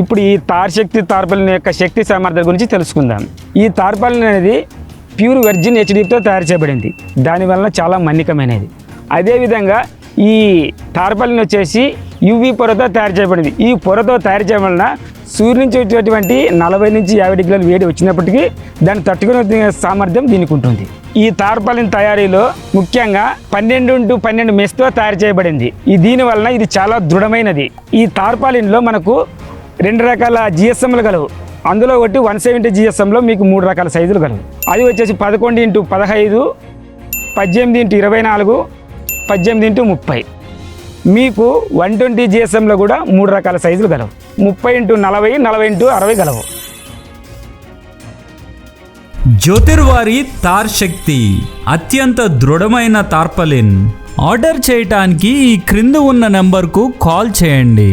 ఇప్పుడు ఈ తార్ శక్తి తార్పాలిన్ యొక్క శక్తి సామర్థ్యం గురించి తెలుసుకుందాం. ఈ తార్పాలిన్ అనేది ప్యూర్ వెర్జిన్ హెచ్డితో తయారు చేయబడింది. దానివల్ల చాలా మన్నికమైనది. అదేవిధంగా ఈ తార్పాలిన్ వచ్చేసి యువి పొరతో తయారు చేయబడింది. ఈ పొరతో తయారు చేయడం వలన సూర్యుడి నుంచి వచ్చేటువంటి నలభై నుంచి యాభై డిగ్రీల వేడి వచ్చినప్పటికీ దాన్ని తట్టుకునే సామర్థ్యం దీనికి ఉంటుంది. ఈ తార్పాలిన్ తయారీలో ముఖ్యంగా పన్నెండు టు పన్నెండు మెస్తో తయారు చేయబడింది. ఈ దీని వలన ఇది చాలా దృఢమైనది. ఈ తార్పాలిన్లో మనకు రెండు రకాల జిఎస్ఎంలు గలవు. అందులో ఒకటి వన్ సెవెంటీ జిఎస్ఎంలో మీకు మూడు రకాల సైజులు కలవు అది వచ్చేసి పదకొండు ఇంటూ పదహైదు పద్దెనిమిది ఇంటూ ఇరవై నాలుగు పద్దెనిమిది ఇంటూ ముప్పై. మీకు వన్ ట్వంటీ జిఎస్ఎంలో కూడా మూడు రకాల సైజులు గలవు. ముప్పై ఇంటూ నలభై నలభై ఇంటూ అరవై గలవు. జ్యోతిర్వారి తార్ శక్తి అత్యంత దృఢమైన తార్పలిన్. ఆర్డర్ చేయటానికి ఈ క్రింద ఉన్న నెంబర్కు కాల్ చేయండి.